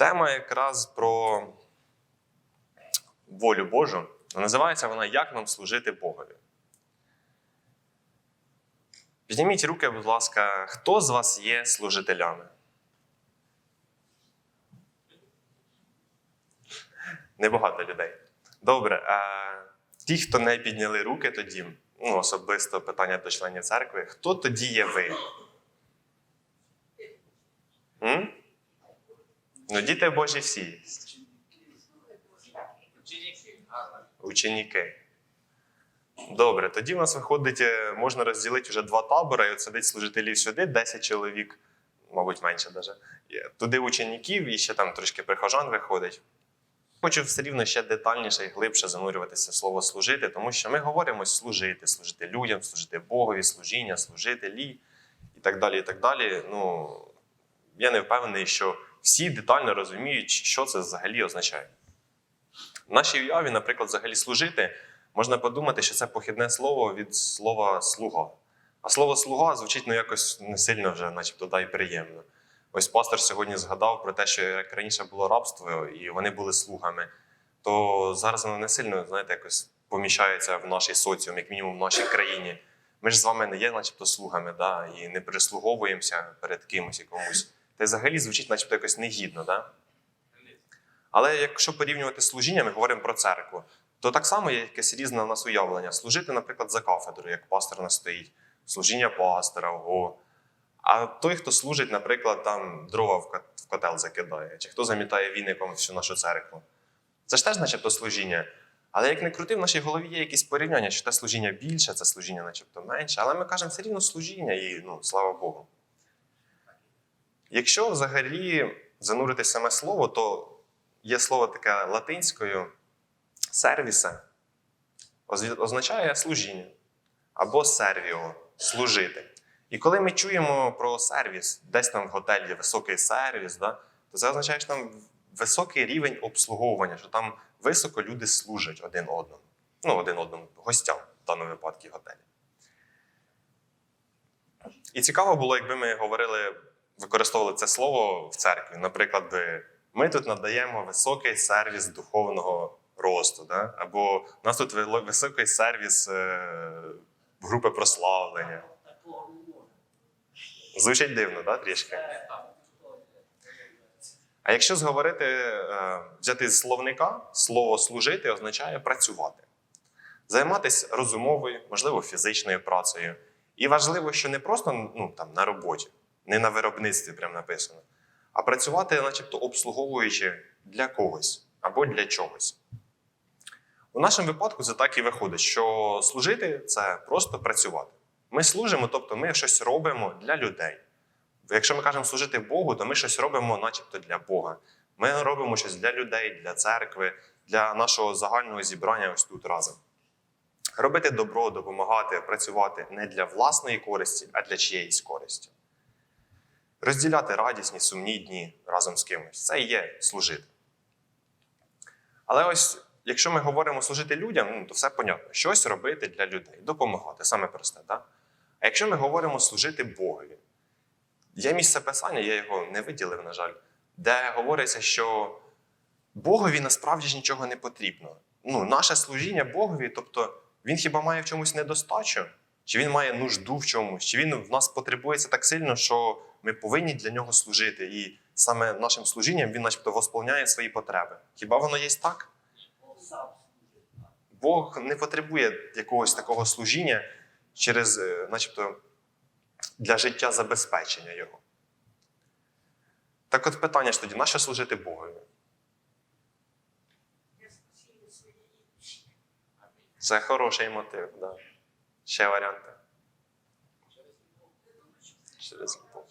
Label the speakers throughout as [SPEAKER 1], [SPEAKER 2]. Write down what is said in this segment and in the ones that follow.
[SPEAKER 1] Тема якраз про волю Божу. Називається вона Як нам служити Богові. Підніміть руки, будь ласка, хто з вас є служителями? Небагато людей. Добре. А ті, хто не підняли руки тоді, ну, особисто питання до членів церкви, хто тоді є ви? М? Ну, діти Божі всі є. Ученики. Добре, тоді в нас виходить, е, можна розділити вже два табори, і от сидить служителів сюди, 10 чоловік, мабуть, менше даже. Туди учніків і ще там трошки прихожан виходить. Хочу все рівно ще детальніше і глибше занурюватися слово служити, тому що ми говоримо служити, служити людям, служити Богові, служіння, служителі і так далі. і так далі. Ну, я не впевнений, що всі детально розуміють, що це взагалі означає. В нашій уяві, наприклад, взагалі служити, можна подумати, що це похідне слово від слова слуга. А слово слуга звучить ну, якось не сильно вже, начебто, да, і приємно. Ось пастор сьогодні згадав про те, що як раніше було рабство, і вони були слугами, то зараз воно не сильно, знаєте, якось поміщається в наш соціум, як мінімум в нашій країні. Ми ж з вами не є, начебто, слугами, да, і не прислуговуємося перед кимось і комусь. Та й взагалі звучить, начебто, якось негідно. Да? Але якщо порівнювати служіння, ми говоримо про церкву, то так само є якесь різне у нас уявлення. Служити, наприклад, за кафедрою, як пастор настоїть, служіння пастора, ого. А той, хто служить, наприклад, там дрова в котел закидає, чи хто замітає віником всю нашу церкву. Це ж теж, начебто, служіння. Але як не крути, в нашій голові є якісь порівняння, що те служіння більше, це служіння, начебто, менше. Але ми кажемо все рівно служіння і ну, слава Богу. Якщо взагалі занурити саме слово, то є слово таке латинською сервісе, оз- означає служіння або сервіо служити. І коли ми чуємо про сервіс, десь там в готелі високий сервіс, да, то це означає, що там високий рівень обслуговування, що там високо люди служать один одному. Ну, один одному, гостям в даному випадку готелі. І цікаво було, якби ми говорили, використовували це слово в церкві. Наприклад, ми тут надаємо високий сервіс духовного росту, да? або у нас тут високий сервіс е, групи прославлення. Звучить дивно, да, трішки? А якщо зговорити, е, взяти з словника, слово служити означає працювати, займатися розумовою, можливо, фізичною працею. І важливо, що не просто ну, там, на роботі, не на виробництві прям написано, а працювати, начебто, обслуговуючи для когось або для чогось. У нашому випадку це так і виходить, що служити це просто працювати. Ми служимо, тобто ми щось робимо для людей. Якщо ми кажемо служити Богу, то ми щось робимо, начебто, для Бога. Ми робимо щось для людей, для церкви, для нашого загального зібрання ось тут разом. Робити добро, допомагати, працювати не для власної користі, а для чиєїсь користі. Розділяти радісні, сумні дні разом з кимось це і є служити. Але ось, якщо ми говоримо служити людям, ну, то все понятно. Щось робити для людей, допомагати, саме просте. Так? А якщо ми говоримо служити Богові, є місце писання, я його не виділив, на жаль, де говориться, що Богові насправді ж нічого не потрібно. Ну, наше служіння Богові, тобто він хіба має в чомусь недостачу, чи він має нужду в чомусь, чи він в нас потребується так сильно, що ми повинні для нього служити. І саме нашим служінням він, начебто, восполняє свої потреби. Хіба воно є так? Бог не потребує якогось такого служіння через, е, начебто, для життя забезпечення його. Так от питання ж тоді, нащо служити Богові? Це хороший мотив, да. Ще варіанти. Через любов.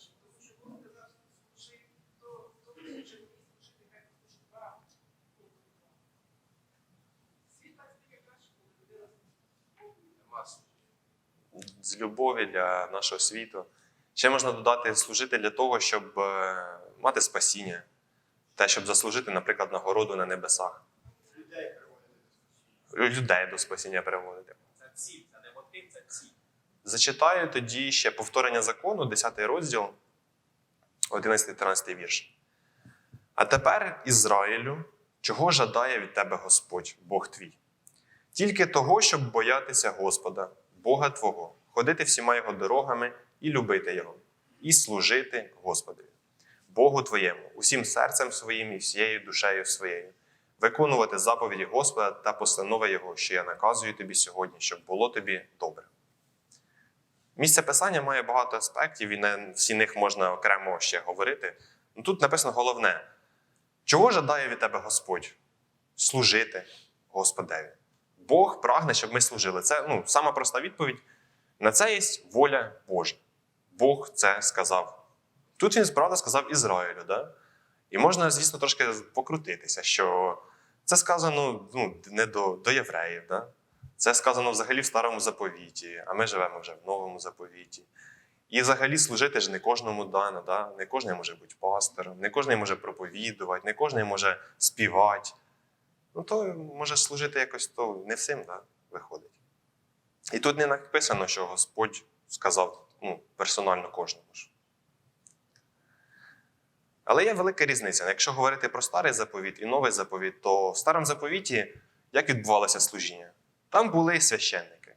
[SPEAKER 1] З любові для нашого світу. Ще можна додати служити для того, щоб е, мати спасіння, те, щоб заслужити, наприклад, нагороду на небесах.
[SPEAKER 2] людей приводити.
[SPEAKER 1] Людей до спасіння приводити. Зачитаю тоді ще повторення закону, 10 розділ, 11-13 вірш. А тепер, Ізраїлю, чого жадає від тебе Господь, Бог твій? Тільки того, щоб боятися Господа, Бога Твого, ходити всіма його дорогами і любити Його, і служити Господові, Богу Твоєму, усім серцем своїм і всією душею своєю, виконувати заповіді Господа та постанови Його, що я наказую тобі сьогодні, щоб було тобі добре. Місце писання має багато аспектів, і на всі них можна окремо ще говорити. Ну, Тут написано головне: чого жадає від тебе Господь? Служити Господеві. Бог прагне, щоб ми служили. Це ну, сама проста відповідь. На це є воля Божа. Бог це сказав. Тут він справді сказав Ізраїлю. Да? І можна, звісно, трошки покрутитися, що це сказано ну, не до, до євреїв. Да? Це сказано взагалі в старому заповіті, а ми живемо вже в новому заповіті. І взагалі служити ж не кожному дано, да? не кожен може бути пастором, не кожен може проповідувати, не кожен може співати. Ну, то може служити якось то не всім да, виходить. І тут не написано, що Господь сказав ну, персонально кожному. ж. Але є велика різниця. Якщо говорити про старий заповіт і новий заповіт, то в старому заповіті як відбувалося служіння? Там були священники,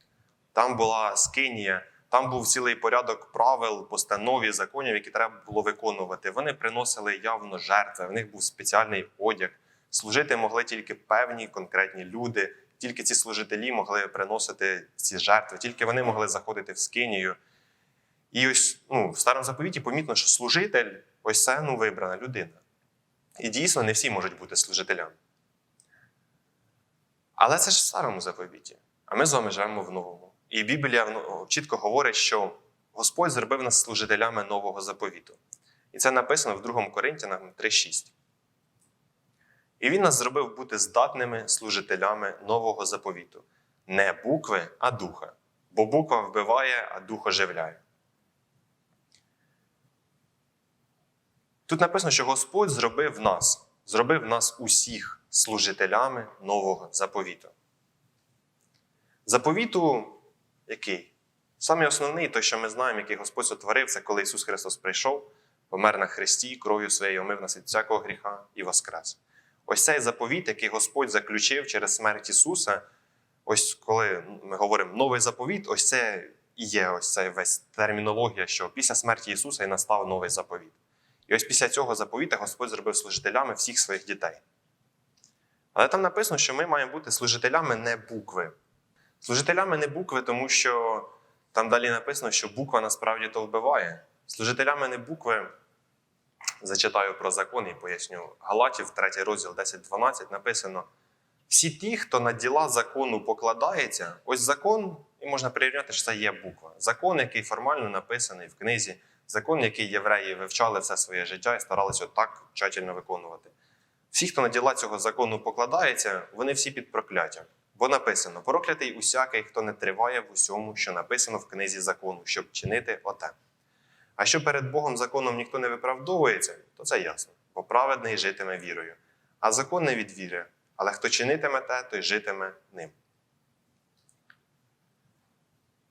[SPEAKER 1] там була скинія, там був цілий порядок правил, постанов і законів, які треба було виконувати. Вони приносили явно жертви, в них був спеціальний одяг. Служити могли тільки певні конкретні люди, тільки ці служителі могли приносити ці жертви, тільки вони могли заходити в скинію. І ось ну, в старому заповіті помітно, що служитель ось це ну, вибрана людина. І дійсно не всі можуть бути служителями. Але це ж в старому заповіті. А ми з вами живемо в новому. І Біблія ну, чітко говорить, що Господь зробив нас служителями нового заповіту. І це написано в 2 Коринтянам 3:6. І він нас зробив бути здатними служителями нового заповіту. Не букви, а духа. Бо буква вбиває, а дух оживляє. Тут написано, що Господь зробив нас, зробив нас усіх служителями нового заповіту. Заповіту який? Самий основний, той, що ми знаємо, який Господь сотворив, це коли Ісус Христос прийшов, помер на хресті, кров'ю своєю омив нас від всякого гріха і воскрес. Ось цей заповіт, який Господь заключив через смерть Ісуса, ось коли ми говоримо новий заповіт, ось це і є ось ця весь термінологія, що після смерті Ісуса і настав новий заповіт. Ось після цього заповіта Господь зробив служителями всіх своїх дітей. Але там написано, що ми маємо бути служителями не букви. Служителями не букви, тому що там далі написано, що буква насправді то вбиває. Служителями не букви, зачитаю про закон і поясню. Галатів, 3 розділ 10-12 написано: всі ті, хто на діла закону покладається, ось закон, і можна прирівняти, що це є буква. Закон, який формально написаний в книзі, закон, який євреї вивчали все своє життя і старалися так тщательно виконувати. Всі, хто на діла цього закону покладається, вони всі під прокляттям. Бо написано: проклятий усякий, хто не триває в усьому, що написано в книзі закону, щоб чинити оте. А що перед Богом законом ніхто не виправдовується, то це ясно, бо праведний житиме вірою. А закон не від віри, але хто чинитиме те, той житиме ним.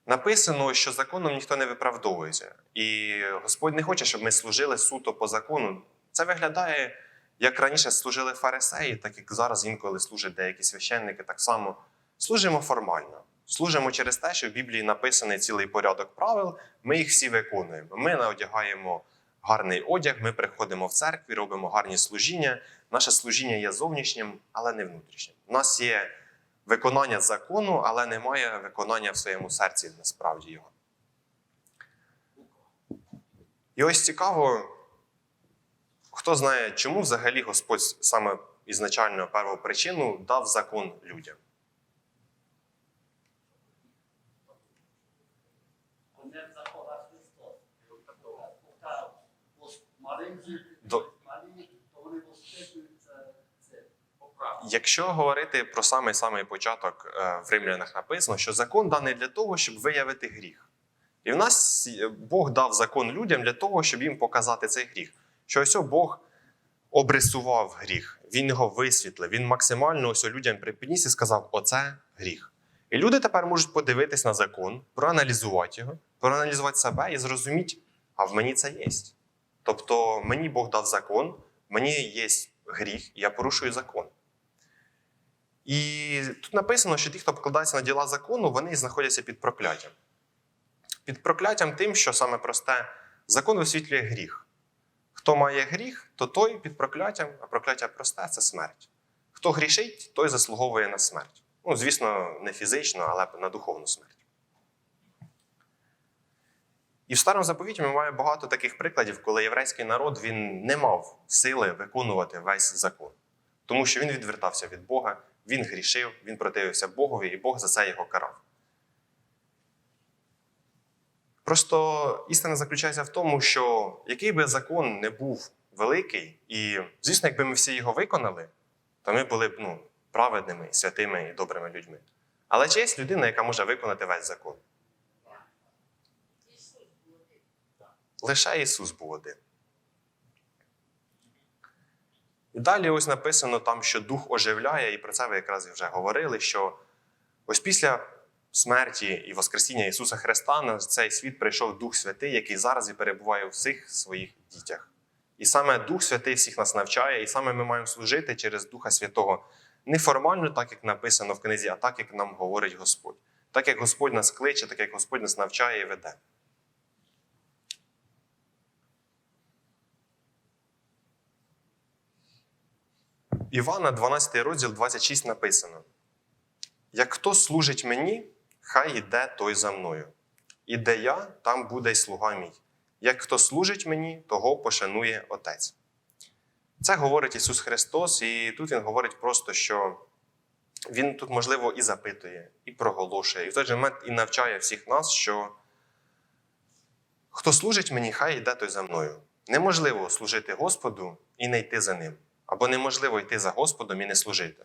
[SPEAKER 1] Написано, що законом ніхто не виправдовується. І Господь не хоче, щоб ми служили суто по закону. Це виглядає, як раніше служили фарисеї, так як зараз інколи служать деякі священники, так само служимо формально. Служимо через те, що в Біблії написаний цілий порядок правил, ми їх всі виконуємо. Ми одягаємо гарний одяг, ми приходимо в церкві, робимо гарні служіння. Наше служіння є зовнішнім, але не внутрішнім. У нас є виконання закону, але немає виконання в своєму серці насправді його. І ось цікаво, хто знає, чому взагалі Господь саме ізначально перву причину дав закон людям.
[SPEAKER 3] Захода Христос. Пока маленькі,
[SPEAKER 1] До-
[SPEAKER 3] малі, то вони воспитуються це.
[SPEAKER 2] Поправка.
[SPEAKER 1] Якщо говорити про самий самий початок е, в римлянах написано, що закон даний для того, щоб виявити гріх. І в нас е, Бог дав закон людям для того, щоб їм показати цей гріх. Що ось Бог обрисував гріх, він його висвітлив, він максимально ось людям припідніс і сказав: оце гріх. І люди тепер можуть подивитись на закон, проаналізувати його, проаналізувати себе і зрозуміти, а в мені це є. Тобто мені Бог дав закон, мені є гріх, і я порушую закон. І тут написано, що ті, хто покладається на діла закону, вони знаходяться під прокляттям. Під прокляттям тим, що саме просте, закон висвітлює гріх. Хто має гріх, то той під прокляттям, а прокляття просте це смерть. Хто грішить, той заслуговує на смерть. Ну, звісно, не фізично, але на духовну смерть. І в старому заповіті ми маємо багато таких прикладів, коли єврейський народ він не мав сили виконувати весь закон, тому що він відвертався від Бога, він грішив, він противився Богові, і Бог за це його карав. Просто істина заключається в тому, що який би закон не був великий, і, звісно, якби ми всі його виконали, то ми були б ну, праведними, святими і добрими людьми. Але чи є людина, яка може виконати весь закон? Лише Ісус був один. І далі ось написано там, що Дух оживляє, і про це ви якраз вже говорили, що ось після смерті і Воскресіння Ісуса Христа на цей світ прийшов Дух Святий, який зараз і перебуває у всіх своїх дітях. І саме Дух Святий всіх нас навчає, і саме ми маємо служити через Духа Святого не формально, так як написано в книзі, а так, як нам говорить Господь. Так як Господь нас кличе, так як Господь нас навчає і веде. Івана, 12 розділ, 26 написано: Як хто служить мені, хай іде той за мною. І де я, там буде й слуга мій. Як хто служить мені, того пошанує Отець. Це говорить Ісус Христос, і тут Він говорить просто, що Він тут, можливо, і запитує, і проголошує, і в той же момент і навчає всіх нас, що хто служить мені, хай йде той за мною. Неможливо служити Господу і не йти за ним. Або неможливо йти за Господом і не служити.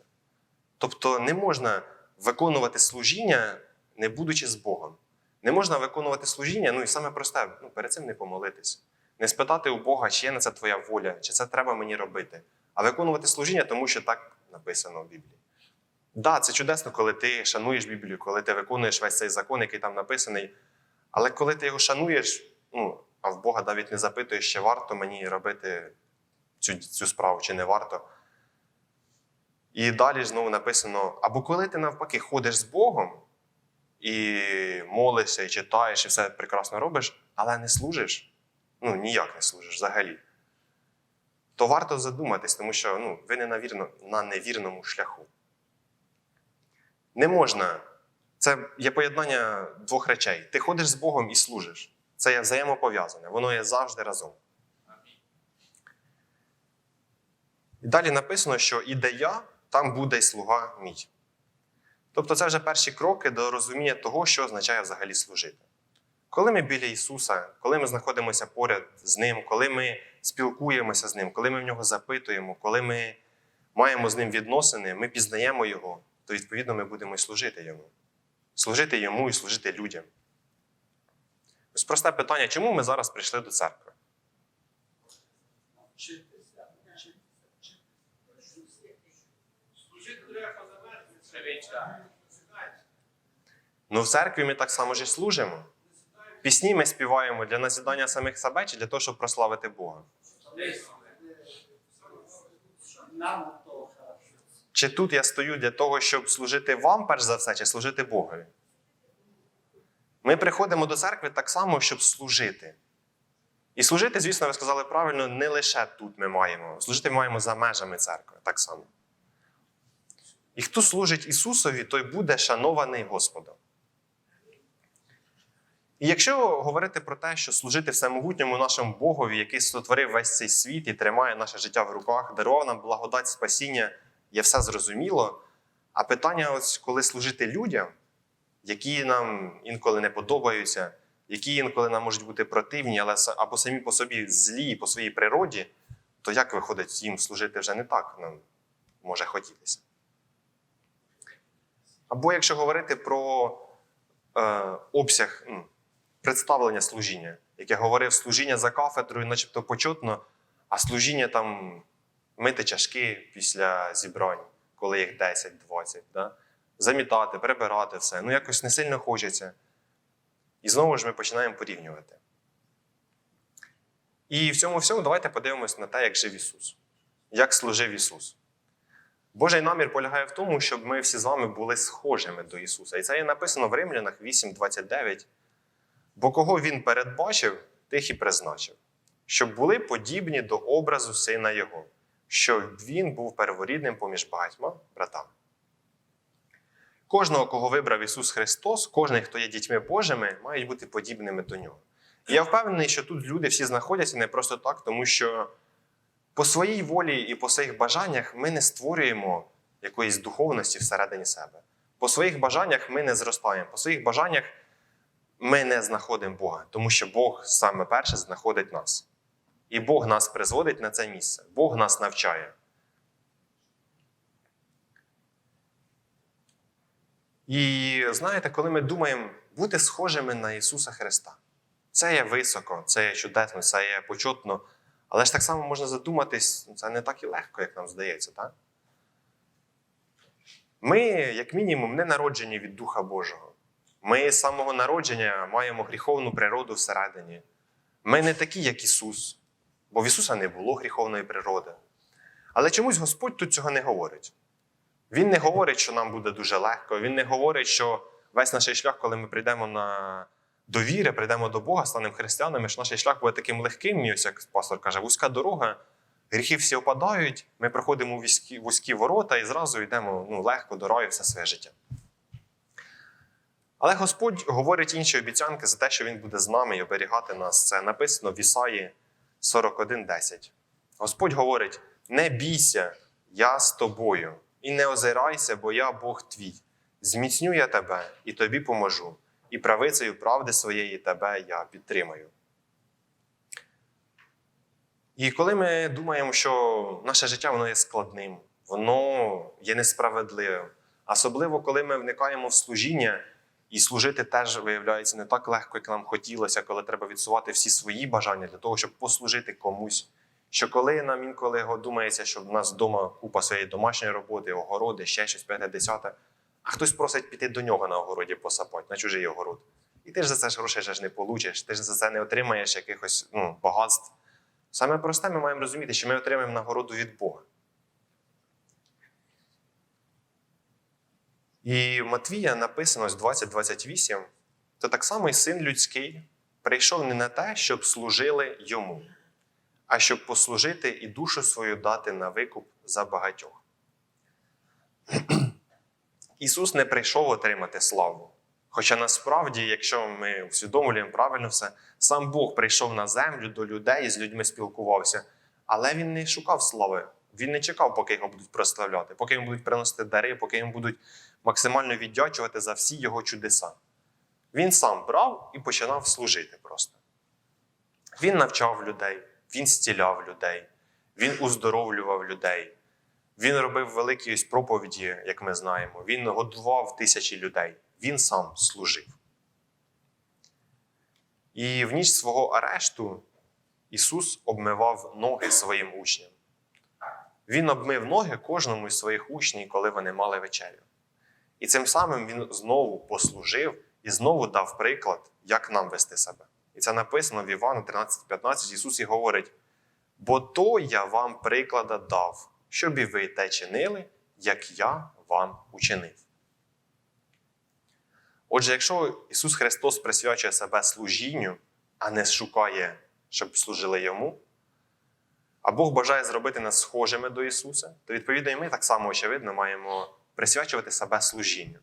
[SPEAKER 1] Тобто не можна виконувати служіння, не будучи з Богом. Не можна виконувати служіння, ну і саме просте, ну, перед цим не помолитись. Не спитати у Бога, чи є на це твоя воля, чи це треба мені робити, а виконувати служіння, тому що так написано в Біблії. Так, да, це чудесно, коли ти шануєш Біблію, коли ти виконуєш весь цей закон, який там написаний. Але коли ти його шануєш, ну, а в Бога навіть не запитуєш, чи варто мені робити цю, цю справу, чи не варто. І далі знову написано: або коли ти навпаки ходиш з Богом і молишся, і читаєш, і все прекрасно робиш, але не служиш, ну ніяк не служиш взагалі, то варто задуматись, тому що ну, ви не на, вірно, на невірному шляху. Не можна. Це є поєднання двох речей. Ти ходиш з Богом і служиш. Це є взаємопов'язане, воно є завжди разом. І далі написано, що і де я, там буде й слуга мій. Тобто це вже перші кроки до розуміння того, що означає взагалі служити. Коли ми біля Ісуса, коли ми знаходимося поряд з Ним, коли ми спілкуємося з Ним, коли ми в нього запитуємо, коли ми маємо з ним відносини, ми пізнаємо Його, то відповідно ми будемо і служити Йому. Служити Йому і служити людям. Ось просте питання, чому ми зараз прийшли до церкви?
[SPEAKER 3] Вчитися,
[SPEAKER 1] Ну, в церкві ми так само ж і служимо. Пісні ми співаємо для назідання самих себе чи для того, щоб прославити Бога. Чи тут я стою для того, щоб служити вам, перш за все, чи служити Богові? Ми приходимо до церкви так само, щоб служити. І служити, звісно, ви сказали правильно, не лише тут ми маємо. Служити ми маємо за межами церкви так само. І хто служить Ісусові, той буде шанований Господом. І якщо говорити про те, що служити всемогутньому нашому Богові, який сотворив весь цей світ і тримає наше життя в руках, дарував нам благодать спасіння, є все зрозуміло. А питання, ось коли служити людям, які нам інколи не подобаються, які інколи нам можуть бути противні, але або самі по собі злі по своїй природі, то як виходить їм служити вже не так нам може хотітися? Або якщо говорити про е, обсяг м, представлення служіння, як я говорив, служіння за кафедрою, начебто почетно, а служіння там мити чашки після зібрань, коли їх 10-20, да? замітати, прибирати все. Ну якось не сильно хочеться. І знову ж ми починаємо порівнювати. І в цьому всьому давайте подивимось на те, як жив Ісус. як служив Ісус. Божий намір полягає в тому, щоб ми всі з вами були схожими до Ісуса. І це є написано в Римлянах 8:29. Бо кого Він передбачив, тих і призначив, щоб були подібні до образу Сина Його, щоб Він був перворідним поміж багатьма братами. Кожного, кого вибрав Ісус Христос, кожен, хто є дітьми Божими, мають бути подібними до нього. І я впевнений, що тут люди всі знаходяться не просто так, тому що по своїй волі і по своїх бажаннях ми не створюємо якоїсь духовності всередині себе. По своїх бажаннях ми не зростаємо, по своїх бажаннях ми не знаходимо Бога, тому що Бог саме перше знаходить нас. І Бог нас призводить на це місце, Бог нас навчає. І знаєте, коли ми думаємо бути схожими на Ісуса Христа, це є високо, це є чудесно, це є почутно. Але ж так само можна задуматись, ну, це не так і легко, як нам здається, так? Ми, як мінімум, не народжені від Духа Божого. Ми з самого народження маємо гріховну природу всередині. Ми не такі, як Ісус, бо в Ісуса не було гріховної природи. Але чомусь Господь тут цього не говорить. Він не говорить, що нам буде дуже легко. Він не говорить, що весь наш шлях, коли ми прийдемо на довіри, прийдемо до Бога, станемо християнами, що наш шлях буде таким легким, ось як пастор каже, вузька дорога, гріхи всі опадають, ми проходимо вузькі, вузькі ворота і зразу йдемо ну, легко до раю все своє життя. Але Господь говорить інші обіцянки за те, що Він буде з нами і оберігати нас. Це написано в Ісаї 41.10. Господь говорить: не бійся, я з тобою, і не озирайся, бо я Бог твій. Зміцню я тебе і тобі поможу, і правицею правди своєї тебе я підтримаю. І коли ми думаємо, що наше життя воно є складним, воно є несправедливим, особливо коли ми вникаємо в служіння, і служити теж виявляється не так легко, як нам хотілося, коли треба відсувати всі свої бажання для того, щоб послужити комусь. Що коли нам інколи думається, що в нас вдома купа своєї домашньої роботи, огороди, ще щось п'яте, десяте, а хтось просить піти до нього на огороді посапати, на чужий огород. І ти ж за це ж грошей ж не получиш, ти ж за це не отримаєш якихось ну, багатств. Саме просте ми маємо розуміти, що ми отримаємо нагороду від Бога. І Матвія написано з 20-28, то так само і син людський прийшов не на те, щоб служили йому, а щоб послужити і душу свою дати на викуп за багатьох. Ісус не прийшов отримати славу. Хоча насправді, якщо ми усвідомлюємо правильно все, сам Бог прийшов на землю до людей і з людьми спілкувався, але він не шукав слави. Він не чекав, поки його будуть прославляти, поки йому будуть приносити дари, поки йому будуть максимально віддячувати за всі його чудеса. Він сам брав і починав служити просто. Він навчав людей, він зціляв людей, він уздоровлював людей. Він робив великі проповіді, як ми знаємо. Він годував тисячі людей. Він сам служив. І в ніч свого арешту Ісус обмивав ноги своїм учням. Він обмив ноги кожному із своїх учнів, коли вони мали вечерю. І цим самим він знову послужив і знову дав приклад, як нам вести себе. І це написано в Івана 13:15. Ісус і говорить: бо то я вам приклада дав, щоб і ви те чинили, як я вам учинив. Отже, якщо Ісус Христос присвячує себе служінню, а не шукає, щоб служили Йому, а Бог бажає зробити нас схожими до Ісуса, то відповідно і ми так само, очевидно, маємо присвячувати себе служінню.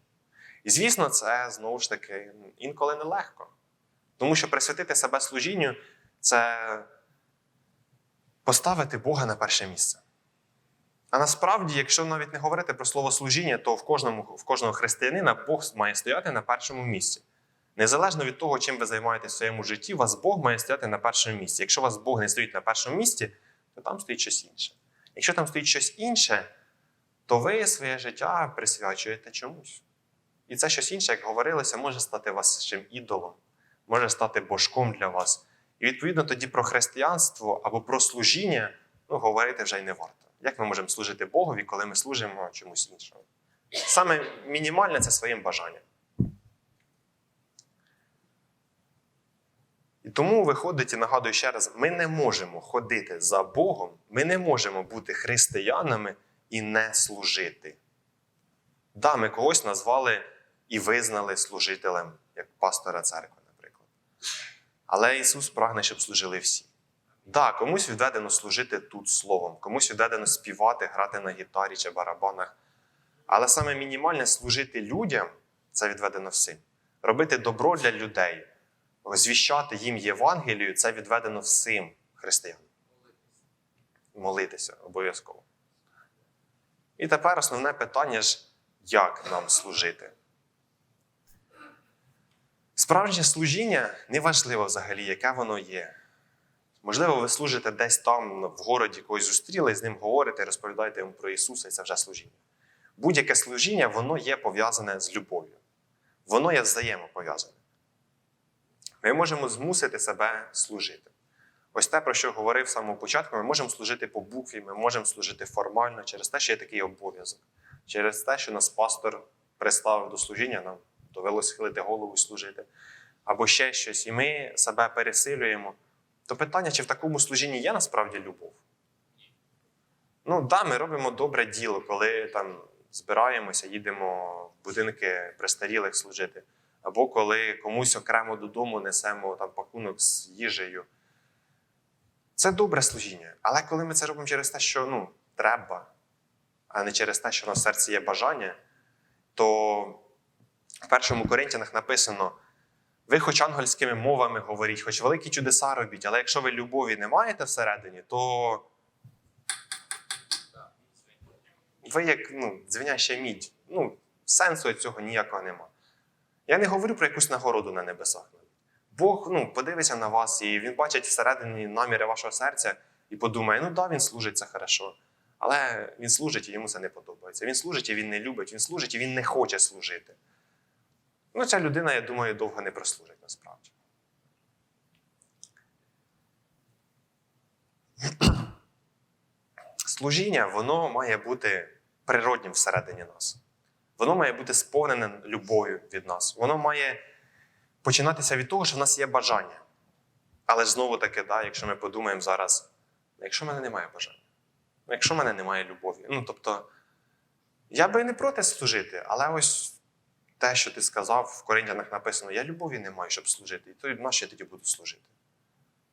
[SPEAKER 1] І звісно, це знову ж таки інколи нелегко. Тому що присвятити себе служінню це поставити Бога на перше місце. А насправді, якщо навіть не говорити про слово служіння, то в кожному, в кожного християнина Бог має стояти на першому місці. Незалежно від того, чим ви займаєтесь в своєму житті, вас Бог має стояти на першому місці. Якщо вас Бог не стоїть на першому місці, то там стоїть щось інше. Якщо там стоїть щось інше, то ви своє життя присвячуєте чомусь. І це щось інше, як говорилося, може стати вашим ідолом, може стати божком для вас. І відповідно тоді про християнство або про служіння ну, говорити вже й не варто. Як ми можемо служити Богові, коли ми служимо чомусь іншому? Саме мінімальне це своїм бажанням. І тому виходить і нагадую ще раз: ми не можемо ходити за Богом, ми не можемо бути християнами і не служити. Да, ми когось назвали і визнали служителем, як пастора церкви, наприклад. Але Ісус прагне, щоб служили всі. Да, комусь відведено служити тут словом, комусь відведено співати, грати на гітарі чи барабанах. Але саме мінімальне служити людям це відведено всім. Робити добро для людей, звіщати їм Євангелію це відведено всім християнам. Молитися обов'язково. І тепер основне питання ж, як нам служити? Справжнє служіння неважливо взагалі, яке воно є. Можливо, ви служите десь там в городі когось зустріли, з ним говорите, розповідаєте йому про Ісуса, і це вже служіння. Будь-яке служіння, воно є пов'язане з любов'ю. Воно є взаємопов'язане. Ми можемо змусити себе служити. Ось те, про що говорив з самого початку, ми можемо служити по букві, ми можемо служити формально через те, що є такий обов'язок, через те, що нас пастор приставив до служіння, нам довелося схилити голову і служити, або ще щось, і ми себе пересилюємо. То питання, чи в такому служінні є насправді любов? Ну, да, ми робимо добре діло, коли там збираємося, їдемо в будинки престарілих служити, або коли комусь окремо додому несемо там пакунок з їжею. Це добре служіння. Але коли ми це робимо через те, що ну, треба, а не через те, що на серці є бажання, то в першому Коринтянах написано: ви хоч ангельськими мовами говоріть, хоч великі чудеса робіть, але якщо ви любові не маєте всередині, то ви як ну, дзвеняща мідь. Ну, сенсу цього ніякого нема. Я не говорю про якусь нагороду на небесах. Бог ну, подивиться на вас, і він бачить всередині наміри вашого серця і подумає: ну да, він служить це хорошо. Але він служить і йому це не подобається. Він служить і він не любить, він служить і він не хоче служити. Ну, ця людина, я думаю, довго не прослужить насправді. Служіння, воно має бути природнім всередині нас. Воно має бути сповнене любов'ю від нас. Воно має починатися від того, що в нас є бажання. Але знову таки, да, якщо ми подумаємо зараз, якщо в мене немає бажання, ну, якщо в мене немає любові, ну тобто, я би не проти служити, але ось те, що ти сказав, в Коринтянах написано: я любові не маю, щоб служити, і то нащо я тоді буду служити?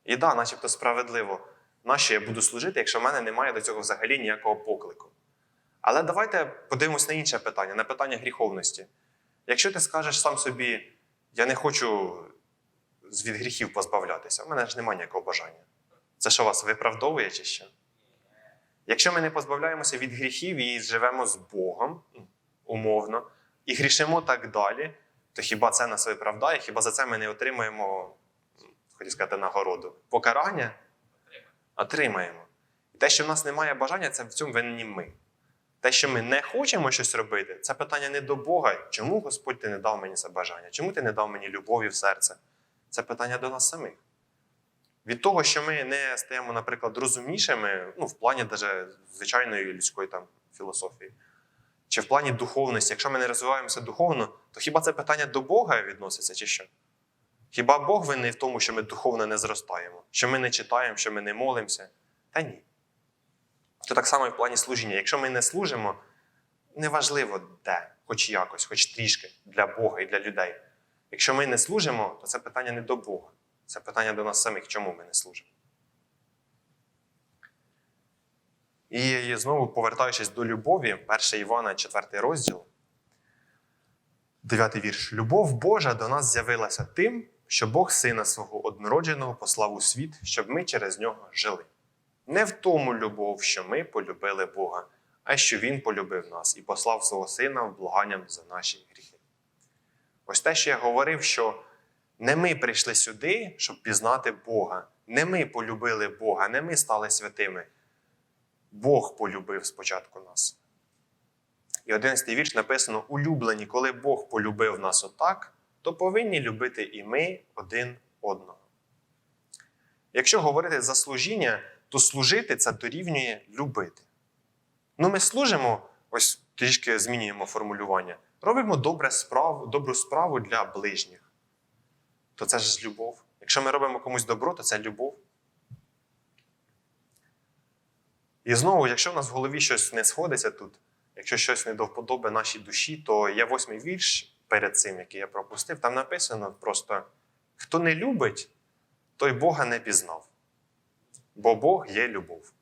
[SPEAKER 1] І да, начебто справедливо, нащо я буду служити, якщо в мене немає до цього взагалі ніякого поклику. Але давайте подивимось на інше питання, на питання гріховності. Якщо ти скажеш сам собі, я не хочу від гріхів позбавлятися, у мене ж немає ніякого бажання. Це що вас виправдовує чи що? Якщо ми не позбавляємося від гріхів і живемо з Богом умовно, і грішимо так далі, то хіба це нас виправдає? Хіба за це ми не отримаємо, хотів сказати, нагороду? Покарання? Отримаємо. І те, що в нас немає бажання, це в цьому винні ми. Те, що ми не хочемо щось робити, це питання не до Бога. Чому Господь ти не дав мені це бажання? Чому ти не дав мені любові в серце? Це питання до нас самих. Від того, що ми не стаємо, наприклад, розумнішими, ну, в плані даже звичайної людської там, філософії, чи в плані духовності, якщо ми не розвиваємося духовно, то хіба це питання до Бога відноситься, чи що? Хіба Бог винний в тому, що ми духовно не зростаємо, що ми не читаємо, що ми не молимося? Та ні. То так само і в плані служіння. Якщо ми не служимо, неважливо де, хоч якось, хоч трішки для Бога і для людей. Якщо ми не служимо, то це питання не до Бога. Це питання до нас самих, чому ми не служимо. І знову повертаючись до любові, 1 Івана, 4 розділ, 9 вірш. Любов Божа до нас з'явилася тим, що Бог Сина свого однородженого послав у світ, щоб ми через нього жили. Не в тому любов, що ми полюбили Бога, а що Він полюбив нас і послав свого Сина в благанням за наші гріхи. Ось те, що я говорив, що не ми прийшли сюди, щоб пізнати Бога, не ми полюбили Бога, не ми стали святими. Бог полюбив спочатку нас. І 11 вірш написано: улюблені, коли Бог полюбив нас отак, то повинні любити і ми один одного. Якщо говорити за служіння, то служити це дорівнює любити. Ну, ми служимо, ось трішки змінюємо формулювання, робимо добре справу, добру справу для ближніх. То це ж любов. Якщо ми робимо комусь добро, то це любов. І знову, якщо в нас в голові щось не сходиться тут, якщо щось не до вподоби нашій душі, то є восьмий вірш перед цим, який я пропустив. Там написано просто: хто не любить, той Бога не пізнав. Бо Бог є любов.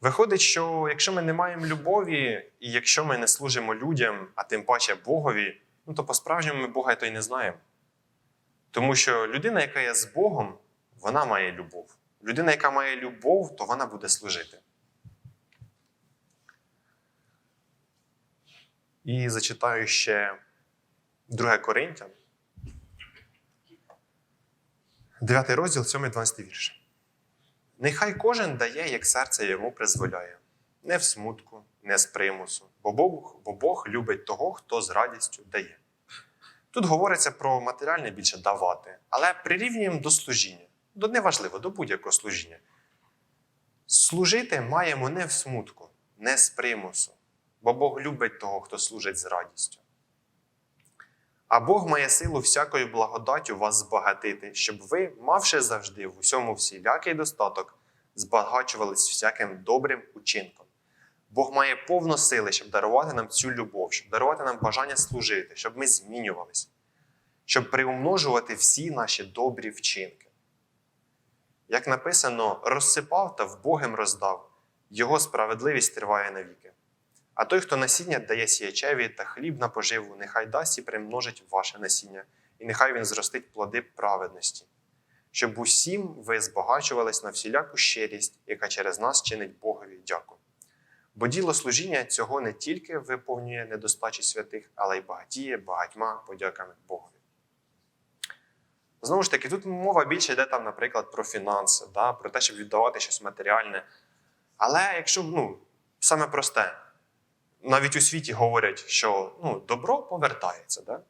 [SPEAKER 1] Виходить, що якщо ми не маємо любові, і якщо ми не служимо людям, а тим паче Богові, ну то по-справжньому ми Бога то й не знаємо. Тому що людина, яка є з Богом, вона має любов. Людина, яка має любов, то вона буде служити. І зачитаю ще 2 Коринтян. 9 розділ, 7-12 вірш. Нехай кожен дає, як серце йому призволяє, не в смутку, не з примусу, бо Бог, бо Бог любить того, хто з радістю дає. Тут говориться про матеріальне більше давати, але прирівнюємо до служіння. До неважливо, до будь-якого служіння. Служити маємо не в смутку, не з примусу, бо Бог любить того, хто служить з радістю. А Бог має силу всякою благодаттю вас збагатити, щоб ви, мавши завжди в усьому всілякий достаток, збагачувались всяким добрим учинком. Бог має повно сили, щоб дарувати нам цю любов, щоб дарувати нам бажання служити, щоб ми змінювалися, щоб приумножувати всі наші добрі вчинки. Як написано, розсипав та вбогим роздав, його справедливість триває навіки. А той, хто насіння дає сіячеві та хліб на поживу, нехай дасть і примножить ваше насіння, і нехай він зростить плоди праведності, щоб усім ви збагачувались на всіляку щирість, яка через нас чинить Богові дяку. Бо діло служіння цього не тільки виповнює недостачі святих, але й багатіє багатьма подяками Богові. Знову ж таки, тут мова більше йде там, наприклад, про фінанси, да, про те, щоб віддавати щось матеріальне. Але якщо ну, саме просте, навіть у світі говорять, що ну, добро повертається. Да?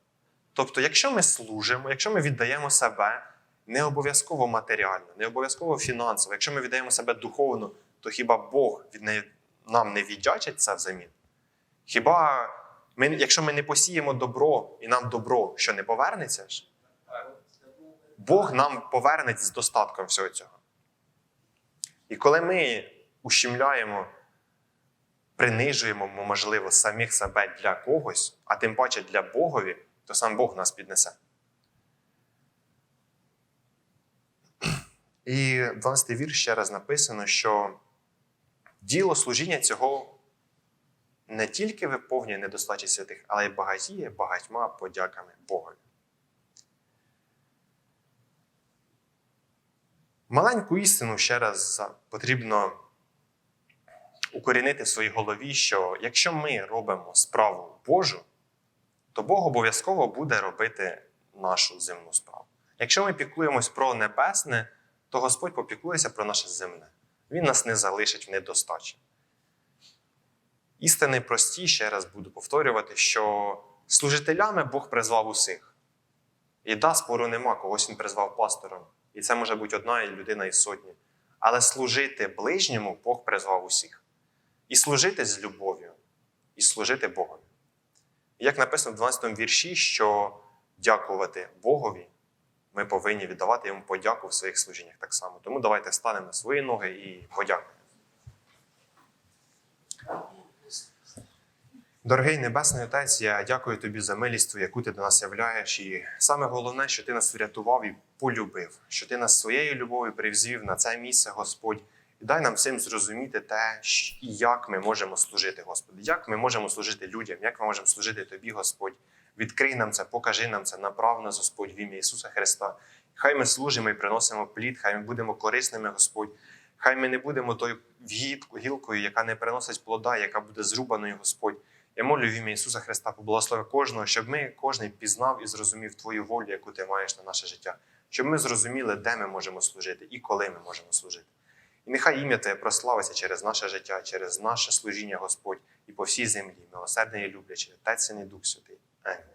[SPEAKER 1] Тобто, якщо ми служимо, якщо ми віддаємо себе не обов'язково матеріально, не обов'язково фінансово, якщо ми віддаємо себе духовно, то хіба Бог від неї, нам не віддячить це взамін? Хіба ми, якщо ми не посіємо добро і нам добро, що не повернеться ж? Бог нам повернеть з достатком всього цього. І коли ми ущемляємо, принижуємо, можливо, самих себе для когось, а тим паче для Богові, то сам Бог нас піднесе. І 12 вірш ще раз написано, що діло служіння цього не тільки виповнює недостачі святих, але й багатіє багатьма подяками Богові. Маленьку істину ще раз потрібно укорінити в своїй голові, що якщо ми робимо справу Божу, то Бог обов'язково буде робити нашу земну справу. Якщо ми піклуємось про небесне, то Господь попіклується про наше земне. Він нас не залишить в недостачі. Істини прості, ще раз буду повторювати, що служителями Бог призвав усіх. І да, спору нема, когось він призвав пастором. І це може бути одна людина із сотні. Але служити ближньому Бог призвав усіх. І служити з любов'ю, і служити Богові. Як написано в 12 вірші, що дякувати Богові, ми повинні віддавати йому подяку в своїх служіннях так само. Тому давайте станемо на свої ноги і подякуємо. Дорогий Небесний Отець, я дякую тобі за милість твою, яку ти до нас являєш. І саме головне, що ти нас врятував і полюбив, що ти нас своєю любов'ю привзвів на це місце, Господь. І дай нам всім зрозуміти те, як ми можемо служити, Господи, як ми можемо служити людям, як ми можемо служити Тобі, Господь. Відкрий нам це, покажи нам це, направ нас, Господь, в ім'я Ісуса Христа. Хай ми служимо і приносимо плід, хай ми будемо корисними, Господь. Хай ми не будемо тою гілкою, яка не приносить плода, яка буде зрубаною, Господь. Я молю в ім'я Ісуса Христа, поблагослови кожного, щоб ми кожен пізнав і зрозумів Твою волю, яку ти маєш на наше життя, щоб ми зрозуміли, де ми можемо служити і коли ми можемо служити. І нехай ім'я Твоє прославиться через наше життя, через наше служіння, Господь, і по всій землі, милосердний і люблячий, Отець і Дух Святий. Амінь.